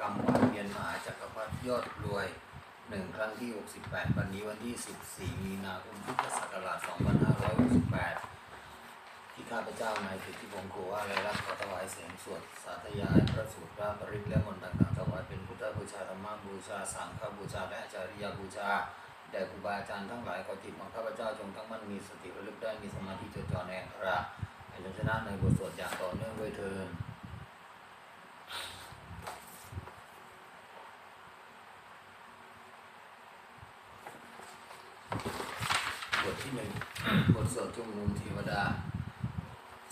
กรรมวันเวียนมหาจักรพรรดิยอดรวยหนึ่งครั้งที่ 68 วันนี้วันที่ 14 มีนาคมพุทธศักราช 2568 ที่ข้าพเจ้านายสิทธิพงศ์โคว่าไรรับขอถวายเสียงสวด สาธยายพระสูตรพระปริตและมนต์ต่างๆถวายเป็นพุทธบูชาธรรมบูชาสังฆบูชา และจาริยบูชาแด่ครูบาอาจารย์ทั้งหลายขอจิตของข้าพเจ้าจงตั้งมั่นมีสติระลึกได้มีสมาธิจดจ่อในอักขระให้ชนะในบทสวดอย่างต่อเนื่องด้วยเทิน บทที่หนึ่งบทสวดชุมนุมเทวดา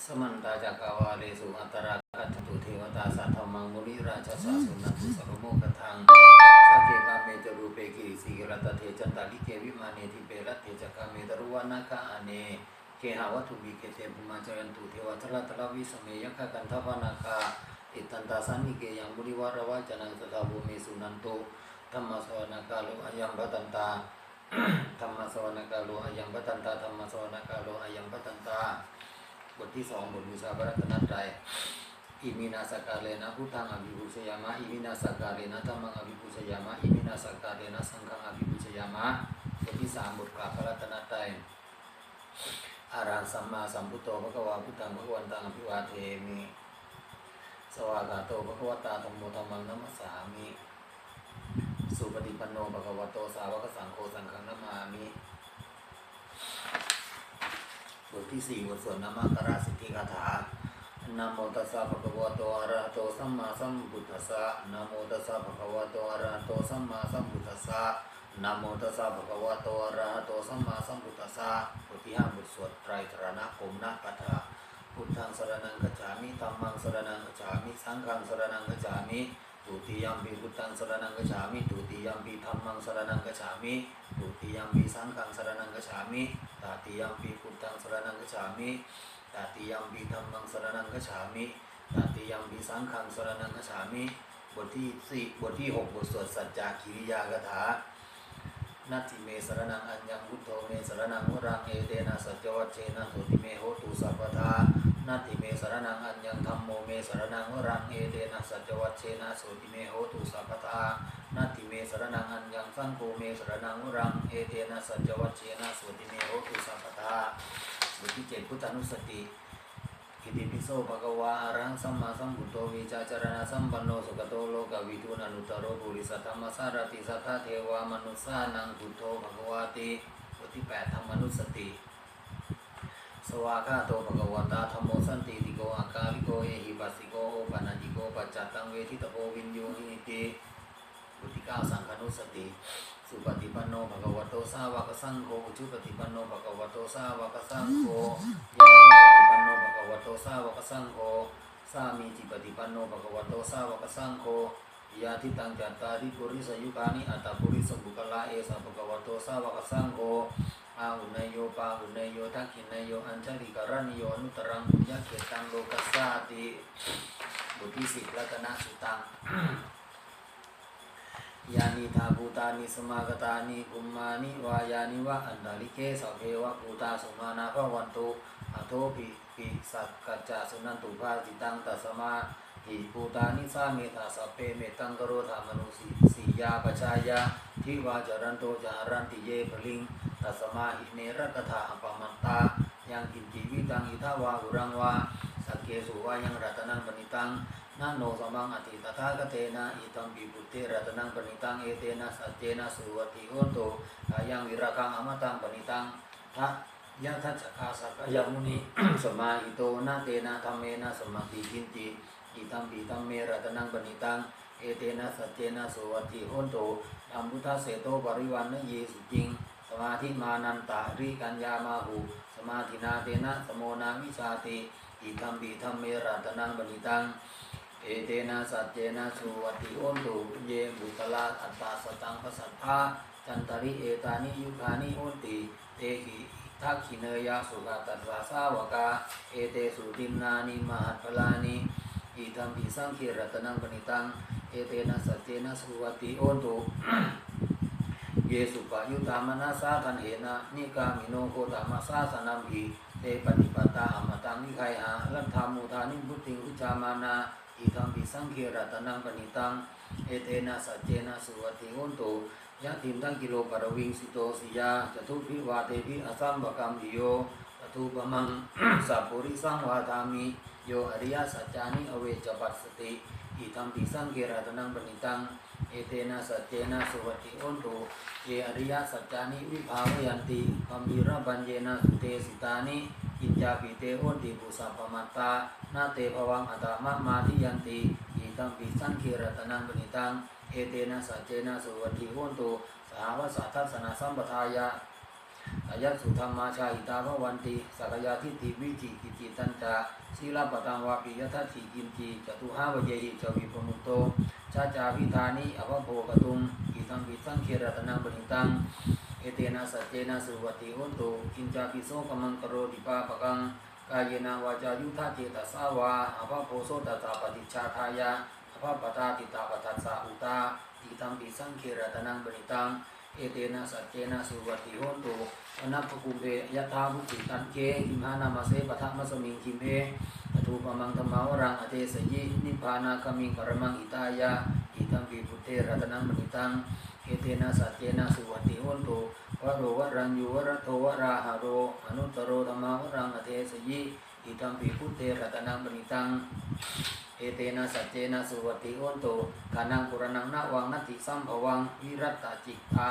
สมันตาจักรวาเลสุอัตตราคัตตุเทวตาสัทธมังมุนิราชสาสุนันตุสัพโมกทังชาเกกาเมจรูเปกิริสีกรตเทจันตาลิเกวิมาเนทิเปรตเทจักาเมตรุวานาคาอเนเคหาวัตุบิเกเตภุมาจยันตุเทวทละทละวิสเมยคะกันทวานาคาอิตันตาสันนิเกยังบุริวารวาจนังสตาบุเมสุนันโตธรรมสวนาคาลุอายังบัตันตา ธรรมสวนกาโลอายังปตันตาธรรมสวนกาโลอายังปตันตา บทที่สองบทบูชาพระรัตนตรัยอิมินาสกาเลนะพุทธังอภิบูชยามะอิมินาสกาเลนะธรรมังอภิบูชยามะอิมินาสกาเลนะสังฆังอภิบูชยามะบทที่สามบทกราบพระรัตนตรัยอารังสัมมาสัมพุทโธพระกวาพุทธังพระวันตังอภิวาเทมิสวากาโตพระกวตาธรรมโมธรรมังนัมสสามิ สุปฏิปันโนภะคะวะโตสาวกสังโฆสังฆนามามิบทที่สี่บทสวดนามาคาราสิทธิคาถานะโมตัสสะภะคะวะโตอะระหะโตสัมมาสัมพุทธัสสะนะโมตัสสะภะคะวะโตอะระหะโตสัมมาสัมพุทธัสสะนะโมตัสสะภะคะวะโตอะระหะโตสัมมาสัมพุทธัสสะบทที่ห้าบทสวดไตรตรณคมนามิธัมมังสรณังกัจฉามิ สังฆังสรณังกัจฉามิทุติยมปีพุทธังสรณังกัจฉามิทุติยมมังสรณังกัจฉามิสังฆังสรณังกัจฉามิ ตาติยมปีพุทธังสรณังกัจฉามิตาติยมปีธรรมังสรณังกัจฉามิตาติยมปีสังฆังสรณังกัจฉามิบทที่สี่บทที่หกบทสวดสัจจากิริยากถา นัตถิเมสรณังอัญญังพุทโธเมสรณังวรังเอเตนะสัจจวัชเชนะโสติเมโหตุสัพพทานาติเมสรนังอัญญังธรรมโมเมสรนังวรังเอเตนะสัจวัชเชนะโสติเมโหตุสัพพทานาติเมสรนังอัญญังสังโฆเมสรนังวรังเอเตนะสัจวัชเชนะโสติเมโหตุสัพพทาบทที่เจ็ดพุทธานุสติ อิติปิโสภะคะวะอะระหังสัมมาสัมพุทโธวิจารณะสัมปันโนสุขโตโลกวิทูนานุตตโรปุริสัทธรรมสารติสัทธาเทวามนุสสานังพุทโธภะคะวะติบทที่แปดธรรมนุสติ สวากาโตภะคะวตาธัมโมสันติติโกอากาลิโกเอหิปัสสิโกโอปันญิโกปัจจัตตังเวทิตโพวินโยหิติบุติเก้าสังฆนุสติ สุปฏิปันโนภะคะวะโตสาวกสังโฆอุจุปฏิปันโนภะคะวะโตสาวกสังโฆยามิปฏิปันโนภะคะวะโตสาวกสังโฆสามีจิปฏิปันโนภะคะวะโตสาวกสังโฆยาทิตังจัตตาริปุริสยุกานิอัตตปุริสบุคลาเอสะภะคะวะโตสาวกสังโฆอาหุนยโยปาหุนยโยทักขินยโยอัญชลิการณิโยอนุตรังปุญญเกตังโลกัสสาติบทที่สิบรัตนสุตัง ยานิทาภูตานิสมากตานิกุมมานิวายานิวะอันดาลิเกสัพเพวะภูตาสุมานาภวันตุอโทปิปิสักกัจจสุนันตุภาจิตังตัสมาหิภูตานิสาเมธาสัพเพเมตังกโรธามนุสีสียาปชายาทิวาจารันโตจารันติเยพลิงตัสมาหิเนรกถาอปมันตายังกินจีวิตังอิทาวาหุรังวาสักเกสุวายังรัตนังปณิตัง นาโนสมังอติตถาคเตนะอิตังปิบุตเตรัตนังปณิตังเอเตนะสัจเจนะสุวัติโหนโตอายังวิราคังอมตังปณิตังทะยะทัจคาสักยมุนีสมาหิโตนะเตนะธรรมเมนะสมาธิกินติอิตัมปิตัมเมรัตนังปณิตังเอเตนะสัจเจนะสุวัติโหนโตอัมพุทธเสโตปริวันนะเยสุจิงสมาธิมานันตาริกัญญามาหูสมาธินาเตนะสมโมนามิชาติอิทัมปิทัมเมรัตนังบณิตัง เอเตนะสัจเจนะสุวัติโอนตุเยบุตลาอัตตาสตังปสัทธาจันตริเอตานิยุคานิโอนติเตหิทักขิเนยาสุขตัสสาสาวกาเอเตสุติมนานิมหัตพลานิอิทัมปิสังคีรัตนังบณิตังเอเตนะสัจเจนะสุวัติโอนตุเยสุปายุตามนาสาทันเหนะนิกามิโนโคตามาสาสนัมหิเตปฏิปตาอมตังนิไคหาลัทธามุทานิพุทธิอุจามานา อิทัมปิสังเครัตนังปณิตัง เอเตนะสัจเจนะสุวัติโหนตุยะติมตังกิโลปรวิงสิโตสิยาจตุพิวาเตพิอสัมบกัมิโยจตุปมังสัพปุริสังวาทามิโยอริยสัจจานิอเวจปัสสติอิทัมปิสังเครัตนังปณิตัง เอเตนะสัจเจนะสุวัติโหนตุเยอริยสัจจานิวิภาวยันติคัมีระบัญเยนะสุเตสิตานิ อินจาปิเตโหติปุสัพพมัตตานาเตภวังอัตตมะมาทิยันติอิตัมปิสังคีรตนังปณิตังเอเตนะสัจเจนะสุวัติโหนตุสหวสัทธัสนาสัมปทายะอายัสุธรรมาชาหิตาภวันติสักยาทิฏฐิวิจิกิจิตันจาศีลปตังวาปิยทัตถิกิมจีจตุหาวเยหิจวิปมุตโตชาจาวิธานิอภโภกตุงอิตัมปิสังคีรตนังปณิตัง เอเตนะสัจเจนะสุวัติโหนตุกินจาปิโสกมังกโรดิปาปะกังกายนะวาจายุทธาเจตสาวาอภโพโสตัสสะปฏิชาทายาอภปตาติตาปทัสสะอุตาติตัมปิสังเครตนังบริตังเอเตนะสัจเจนะสุวัติโหนตุอนัปปกุเบยะธามุติตันเกอิมหานามาเสปะทะมัสมิงคิเออทูปมังธรรมาวรังอเทสยินิพพานาคามิงปรมังอิตายะอิตัมปิพุทเทรตนังบริตัง เอเตนะสัจเจนะสุวัติโหนโตวะโรวะรัญยูวะระโทวะราหะโรอนุตโรธรรมาวรังอเทสยิอิตัมปิพุทเทรัตนังบริตังเอเตนะสัจเจนะสุวัติโหนโตกานังปุรนังนาวังนัตติสัมภวังวิรัตตจิตา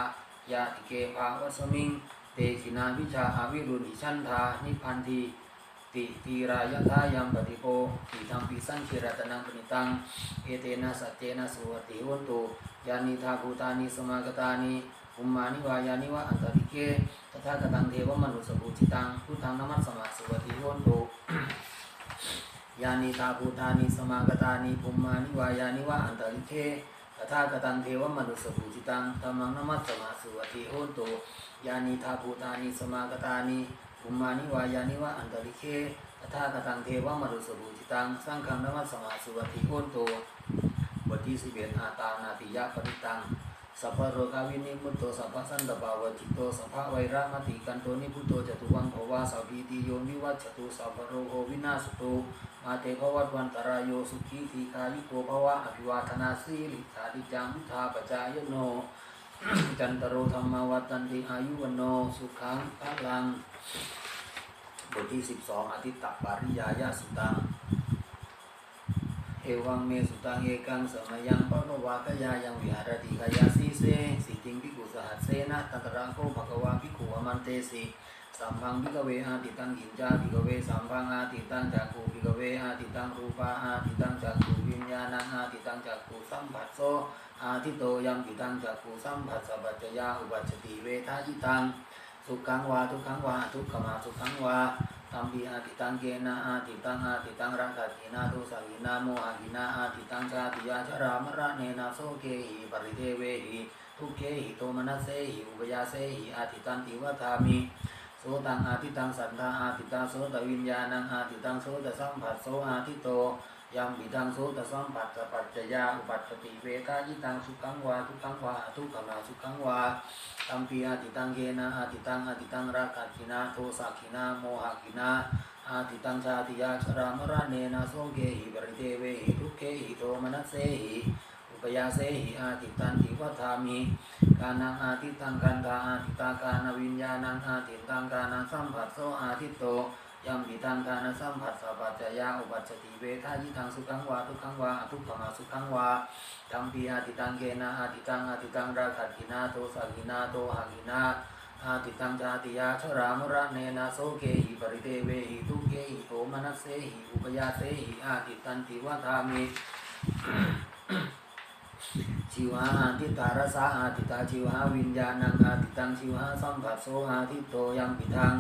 ยาติเกภาวัสมิงเตชินาวิชาอาวิรุณิชันธานิพันธี ติตีรายทายังปฏิโปติธรรมปิสังคิรัตนังปณิตัง เอเตนะสัจเจนะสุวติโหนตุยานิธาภูตานิสมากตานิอุมมานิวายานิวะอันตริเกตถาคตังเทวมนุสภูจิตังพุทธังนมัสสมาสุวติโหนตุยานิธาภูตานิสมากตานิปุมมานิวายานิวะอันตริเกตถาคตังเทวมนุสภูจิตังธัมมังนมัสสมาสุวติโหนตุยานิธาภูตานิสมากตานิ มมานิวายานิวะอันตริเกตถาคตังเทวมนุสภูจิตังสังฆังนมัสสมาสุวัติโหนตุบทที่สิบเอ็ดอาตานาติยะปริตังสัพพโรกาวินิมุตโตสัพพสันตปาวจิตโตสัพพะไวระมติกันโตนิพุตโตจตุวังโภวาสัพพิติโยวิวัชตุสัพพโรโหวินาสตุมาเตภวัตวันตรายโยสุขีทีคายุโกภวะอภิวาทนาสีลิสาดิจังทาปจายโนจันตโรธรรมวัตันติอายุวันโนสุขังพลัง บทที่สิบสองอธิตตปาริยายาสุตัง เอวังเมสุตังเอกังสมยังปะโนวากยายังวิหารติกายาสีเสสิติงพิกุสหัสเสนะตัตระโกภควาภิกขุอมันเตสิสัมพังพิกเวอาติตังหินจาภิกเวสัมพังอาติตังจักขุภิกเวอาติตังรูปาอาติตังจักขุวิญญาณังอาติตังจักขุสัมผัสโสอาทิโตยังติตังจักขุสัมผัสสะปัจจยาอุปัจจติเวทาจิตัง สุขังวาทุกขังวาทุกขมาสุขังวาตัมปีอาติตังเกนะอาติตังอาติตังรังกัตินาทุสังหินาโมหหินาอาติตังชาติยาชรามระเนนะโสเกหิปริเทเวหิทุกเกหิโทมนัสเสหิอุปยาเสหิอาติตันติวัฏามิโสตังอาติตังสัทธาอาติตังโสตวิญญาณังอาติตังโสตสัมผัสโสอาทิโต ยัมปิตังโสตสัมผัสสะปัจจยาอุปัฏฐติเวทายิตังสุขังวาทุกขังวาทุกขมาสุขังวาตัมปีอาติตังเกนะอาติตังอาติตังราคะกินาโทสะกินาโมหกินาอาติตังชาติยาชรามรณเนนะโสเกหิปริเทเวหิทุกเกหิโทมนัสเสหิอุปยาเสหิอาติตันติวัฏามิกานังอาติตังกันตาอาติตากานวิญญาณังอาติตังกานังสัมผัสโสอาทิตโต ยัมปิตังกานสัมผัสสะปัจจยาอุปัจจติเวทายิตังสุขังวาทุกขังวาอทุกขมาสุขังวาตัมปีอาติตังเกนะอาติตังอาติตังราคัตถินาโตสักินาโตหะกินาอาติตังจาติยาชรามระเนนะโสเกหิปริเทเวหิทุเกหิโทมนัสเสหิอุปยาเสหิอาติตันติวัฏามิชิวหาอาติตารสาอาติตาชิวาวิญญาณังอาติตังชิวาสัมผัสโสอาทิโตยังปิทัง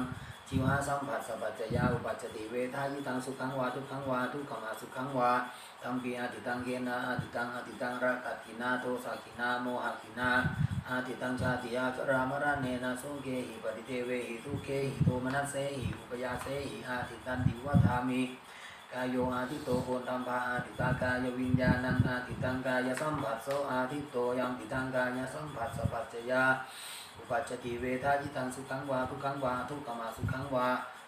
ชิวหาสัมผัสสะปัจจยาอุปัจจติเวทายิตังสุขังวาทุกขังวาทุกขมาสุขังวาตัมปีอาติตังเกนะอาติตังอาติตังรักขตินาโทสักินาโมหกินาอาติตังชาติยาจรามรณเนนะโสเกหิปริเทเวหิทุเกหิโทมนัสเสหิอุปยาเสหิอาติตันติวัฏามิกายโยอาทิโตโคนตัมภาอาติตากายวิญญาณังอาติตังกายสัมผัสโสอาทิโตยังติตังกายสัมผัสสะปัจจยา อุปัจจติเวทาจิตังสุขังวาทุกขังวาทุกขมาสุขังวา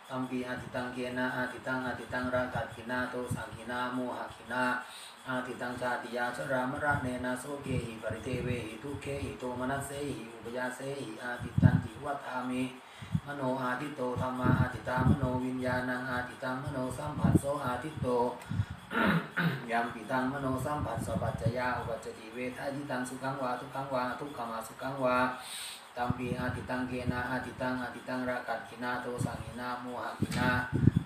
ตัมปีอาทิตังเกนะอาทิตังอาทิตังรากัดขินาโตสังขินาโมหะขินาอาทิตังชาติยาชรามระเนนะโสเกหิปริเทเวหิทุเคหิโตมนัสเสหิอุปยาเสหิอาทิตันติวัฏามิมโนอาทิตโตธรรมาอาทิตามโนวิญญาณังอาทิตังมโนสัมผัสโสอาทิตโตยัมปิตังมโนสัมผัสสปัจจยาอุปัจจติเวทายตังสุขังวาทุกขังวาทุกขมาสุขังวา ตัมปีอาทิตังเกนาอาทิตังอาทิตังรากัดกินาโตสังหินาโมหกินา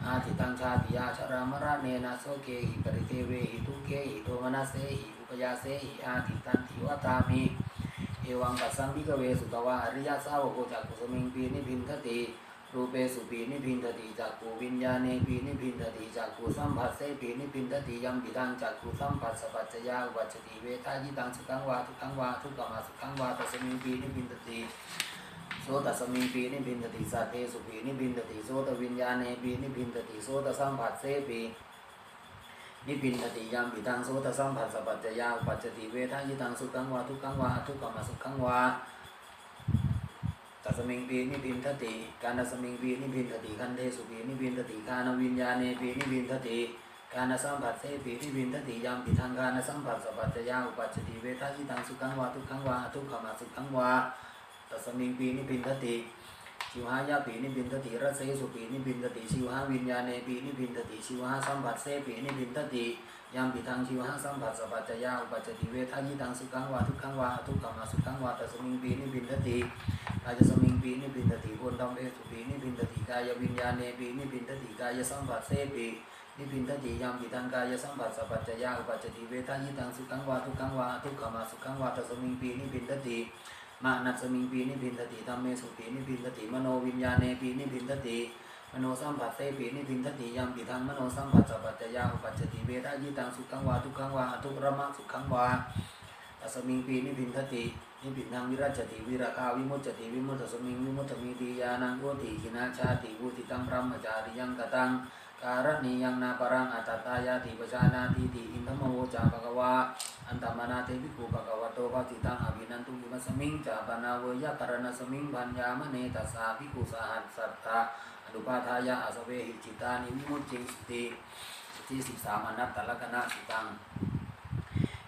อาทิตังชาติยาชรามรเนนาโซเกหิปริเทเวหิทุเกหิโทมนาเสหิอุปยาเสหิอาทิตังทิวตามิเอวังกัสสังพิกเวสุตวาอริยสาวกจักกุสมิงปีนิพินทติ รูเปสุปีนิพินทติจักกูวิญญาเนปีนิพินทติจักกูสัมผัสเสปีนิพินทติยัมปิตังจักกูสัมผัสสปัจจยาอุปัจจติเวทายิตังสุขังวาทุกังวาทุกขมาสุขังวาตัสมิงปีนิพินทติโสตสมิงปีนิพินทติสัตเทสุปีนิพินทติโสตวิญญาเนปีนิพินทติโสตสัมผัสเสปีนิพินทติยามปิตังโสตสัมผัสสปัจจยาอุปัจจติเวทายตังสุขังวาทุกังวาทุกขมาสุขังวา สมิงปีนิพินทติ การตัสมิงปีนิพินทติคันเทสุปีนิพินทติกานวิญญาเนปีนิพินทติการสัมผัสเสปีนิพินทติยามปิทังการสัมผัสสะปัจจยาอุปัจจติเวทายตังสุขังวาทุกขังวาทุกขมาสุขังวาตัสมิงปีนิพินทติชิวหายาปีนิบินทติรัสเสสุปีนิบินทติชิวหาวิญญาเนปีนิบินทติชิวหาสัมผัสเสปีนิบินทติ ยามปิทังชิวหาสัมผัสสะปัจจยาอุปัจติเวทายิตังสุขังวาทุกขังวาทุกขมาสุขังวาตัสมิงปีนิบินทติกายสมิงปีนิบินทติโอนธรรมเอสุปีนิบินทติกายวิญญาเนปีนิบินทติกายสัมผัสเสปีนิบินทติยามปิทังกายสัมผัสสะปัจจยาอุปัจจติเวทายิตังสุขังวาทุกขังวาทุกขมาสุขังวาตสมิงปีนิบินทติมานัสมิงปีนิพินทติธรรมเมสุปีนิพินทติมโนวิญญาเนปีนิพินทติ มโนสัมผัสเตปีนิพินทติยามปิทังมโนสัมผัสสัพพัจจยาอุปัจจติเวทายิตังสุขังวาทุกขังวาทุกรมะสุขังวาตัสมิงปีนิพินทตินิพินทางวิรัจติวิราคาวิมุตจติวิมุตตสมิงวิมุตตมีติยานังโอติขินาชาติวุติตังพรหมจาริยังกตังการณียังนาปรังอัตตายาติปชานาติติอินทมโวจาภควาอันตมนาเทวิภูภควโตภติตังอภินันตุวิมัสมิงจาปนาเวยะกรณสมิงพัญญามเนตัสสาภิกุสหัสสัตตา อนุปาทายาอสเวหิจิตานิวิมุตจิสติที่สิบสามอนัตตลกนะสิตัง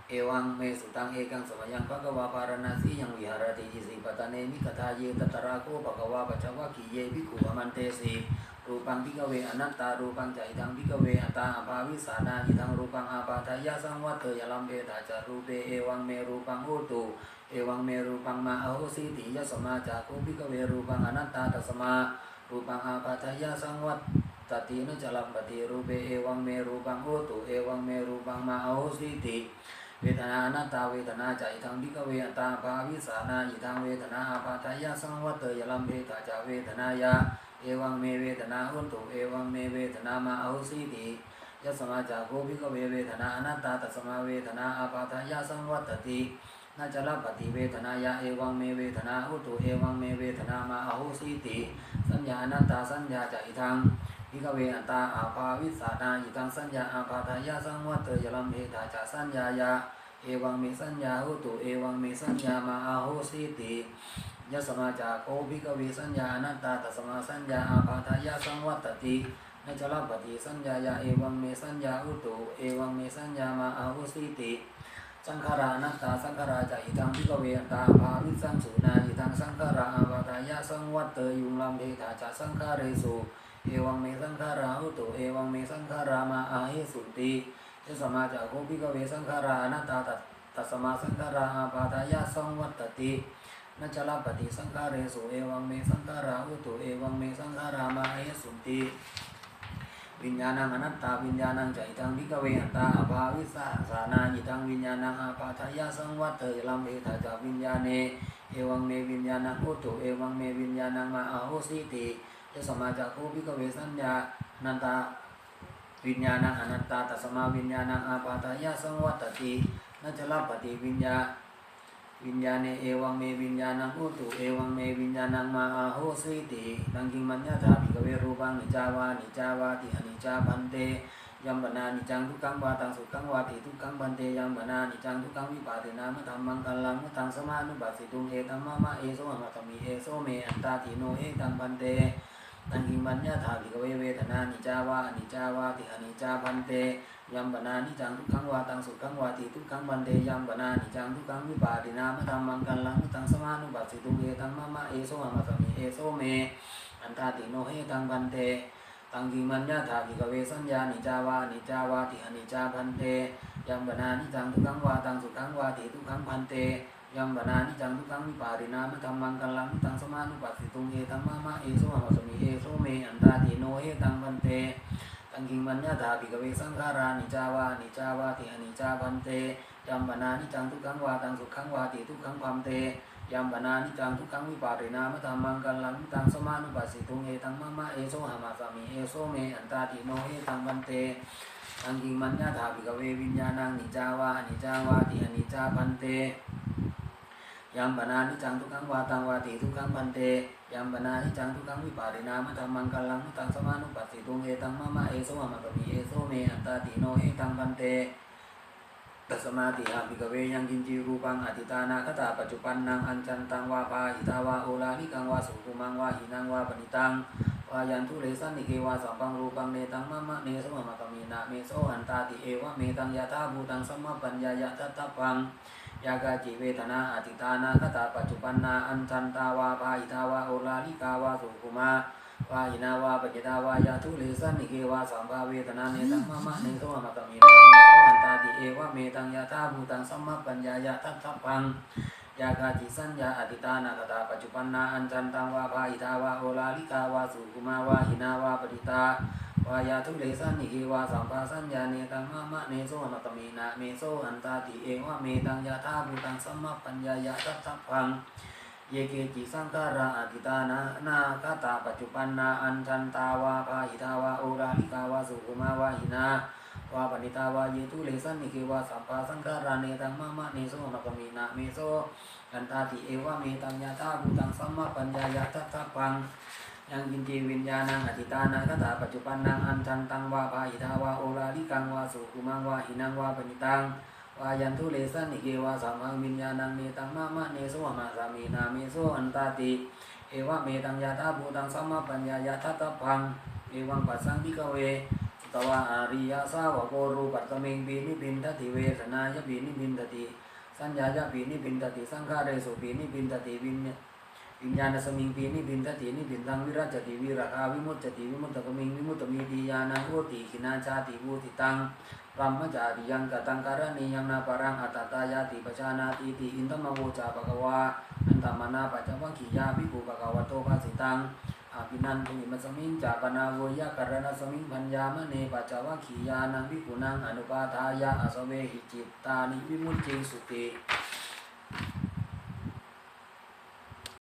เอวังเมสุตังเอกังสมยังภะคะวาปารณสียังวิหารติอิสิปตะเนมิกทาเยตตระโกภะคะวาปัจวัคคีเยภิกขุอมันเตสีรูปังพิกเวอนัตตารูปังใจทังพิกเวอัตตาอภาวิสานาจิทังรูปังอาปาทายาสังวัตเตยลัมเบตาจารูเปเอวังเมรูปังโหตุเอวังเมรูปังมาอโหสิติยสมาจากโคพิกเวรูปังอนัตตาตสมา รูปังอาปาทายาสังวัตตตินจลัมปติรูเปเอวังเมรูปังโหตุเอวังเมรูปังมาโหสิติเวทนานัตาเวทนาใจทังพิกเวตาภาวิสานาอิทังเวทนาอาปาทายาสังวัตเตยลัมเบตาจาเวทนายาเอวังเมเวทนาหุตุเอวังเมเวทนามาโหสิติยสมาจากโคพิกเวเวทนาอนัตตาตัสมาเวทนาอาปาทายาสังวัตติ นาจลปฏิเวทนายาเอวังเมเวทนาหุตุเอวังเมเวทนามาโหสิติสัญญาอนัตตาสัญญาใจทังพิกเวอัตตาอาภาวิสานาอิตังสัญญาอาภาทายาสังวัตเตยลัมเบตาจาสัญญายาเอวังเมสัญญาหุตุเอวังเมสัญญามาอาโหสิติยสมาจากโคพิกเวสัญญาอนัตตาตสมาสัญญาอาภาทายาสังวัตตินจลปฏิสัญญายาเอวังเมสัญญาหุตุเอวังเมสัญญามาอาโหสิติ สังขารานัตตาสังขาราจะอิทังพิกเวตตาภาวิสังสุนาอิทังสังขาราอาภาทายาสังวัตเตยุงลัมเบตาจาสังขาเรสุเอวังเมสังขาราหุตุเอวังเมสังขารามาอาหิสุติยสมาจากโคพิกเวสังขารานัตตาตัตัสมาสังขาราอาภาทายาสังวัตตินัจลาปฏิสังขาเรสุเอวังเมสังขาราหุตุเอวังเมสังขารามาอาหิสุติ วิญญาณังอนัตตาวิญญาณังใจทังพิกเวอัตตาภาวิสาสานาอิทังวิญญาณังอาปาทายาสังวัตเตยลัมเอตาจาวิญญาเนเอวังเมวิญญาณังโอตุเอวังเมวิญญาณังมาอาโหสิติยสมาจากโคพิกเวสัญญานันตาวิญญาณังอนัตตาตัสมาวิญญาณังอาปาทายาสังวัตตินัจลปฏิวิญญา วิญญาณเอวังเมวิญญาณังอุตุเอวังเมวิญญาณังมาอาโหสิติตังกิงมัญญาถาภิกเวรูปังนิจาวานิจาวาติอนิจจาพันเตยัมปนานิจังทุกขังวาตังสุขังวาติทุกขังพันเตยัมปนานิจังทุกขังวิปาตินามะธรรมังกัลลังมะทังสมานุปัสสิตุงเอตัมมะมะเอโสมะมะตมีเอโสเมอันตาติโนเอตังพันเตตังกิงมัญญาถาภิกเวเวทนานิจาวานิจาวาติอนิจาพันเต ยัมปนานิจังทุกขังวาตังสุขังวาติทุกขังพันเตยัมปนานิจังทุกขังวิปาตินามธรรมังกัลลังตังสมานุปัสสิตุเอตังมะมะเอโสหะมะสมิเอโสเมอันตาติโนเฮตังพันเตตังกิมัญญาถาภิกเวสัญญานิจาวานิจาวาติอนิจาพันเตยัมปนานิจังทุกขังวาตังสุขังวาติทุกขังพันเตยัมปนานิจังทุกขังวิปารินามธรรมังกัลลังตังสมานุปัสสิตุงเอตังมะมะเอโสหะมะสมิเอโสเมอันตาติโนเฮตังพันเต ตังกิมัญญาถาภิกเวสังขารานิจาวานิจาวาติอนิจาพันเตยัมปนานิจังทุกขังวาตังสุขังวาติทุกขังพันเตยัมปนานิจังทุกขังวิปารินามะธรรมังกัลลังตังสมานุปัสสิตุงเอตังมะมะเอโสหะมะสมิเอโสเมอันตาติโนเฮตังพันเตตังกิมัญญาถาภิกเววิญญาณังนิจาวานิจาวาติอนิจาพันเต ยัมปนานิจังทุกขังวาตังวาติทุกขังพันเตยัมปนานิจังทุกขังวิปารินามะธรรมังกัลลังตังสมานุปัสสิตุงเอตังมะมะเอโสหะมะสมิเอโสเมอันตาติโนเฮตังพันเตตัสมาติหาภิกเวยังกินจีรูปังอธิตานาคตาปัจจุปันนังอัญจันตังวาปาหิตาวาโอลานิกังวาสุขุมังวาหินังวาปณิตังวายันทุเลสันนิเกวาสัมปังรูปังเนตังมะมะเนโสมะมะตมีนาเมโสอันตาติเอวะเมตังยะธาภูตังสัมมาปัญญายะทัตตะปัง ยากาจิเวทนาอธิตานาคตาปัจจุปันนาอัญจันตาวาปาหิตาวาโอลานิกาวาสุขุมาวาหินาวาปจิตาวายาทุเลสันิเกวาสัมภาเวทนาเนตังมะมะเนโสมะมะตมีเมโสอันตาติเอวะเมตังยะธาภูตังสัมมาปัญญายะทัตตะปังยากาจิสัญญาอธิตานาคตาปัจจุปันนาอัญจันตังวาภาอิตาวาโอลาลิกาวาสุกุมาวาหินาวาปริตา วายาทุเลสันนิเกวาสัมปาสัญญาเนตังมะมะเนโสอนัตมีนาเมโสอันตาติเอวะเมตังยะธาภูตังสัมมาปัญญายะทัตถะพังเยเกจิสังขาราอธิตานานาคตาปัจจุปันนาอัญจันตาวาภาหิตาวาโอลาลิกาวาสุกุมาวาหินาวาปณิตาวาเยตุเลสันนิเกวาสัมปาสังขาราเนตังมะมะเนโสอนัตมีนาเมโสอันตาติเอวะเมตังยาตาภูตังสัมมาปัญญายาทัตถะปัง ยังกินจีวิญญาณังอธิตานังคตาปัจจุปันนังอันจันตังวาภาหิทาวาโอลาลิกังวาสุกุมังวาหินังวาปณิตังวายันทุเลสันิเกวาสัมมังวิญญาณังเมตังมะมะเนสหะมาสามีนาเมโสอันตาติเอวะเมตังยาตาภูตังสัมมาปัญญายาทัตถะปังเอวังปัสสังพิกเวตวะอาริยสาวกโกรูปัตตมิงปีนิบินทติเวทนายปีนิบินทติสัญญายะปีนิบินตติสังขาเรสุปีนิบินตติวิญญ วิญญาณสมิงปีนิบินตตินิบินตังวิรัจติวิราคาวิมุตติวิมุตตะมิงวิมุตตมีติยานังโอติขินาชาติภูติตังรหมจาริยังกตังการณียังนาปรังอัตตายาติปชานาติติอินทมโวจาปะกวาอันตมนาปัจจวัคคียาภิกขุปะกวะโตภาสิตังอาภินันทุมิมัสมิงจากนาโวยะการณสมิงพัญญามะเนปัจจวัคคียานังภิกขุนังอนุปาทายะอสเวหิจิตตานิวิมุตติสุติ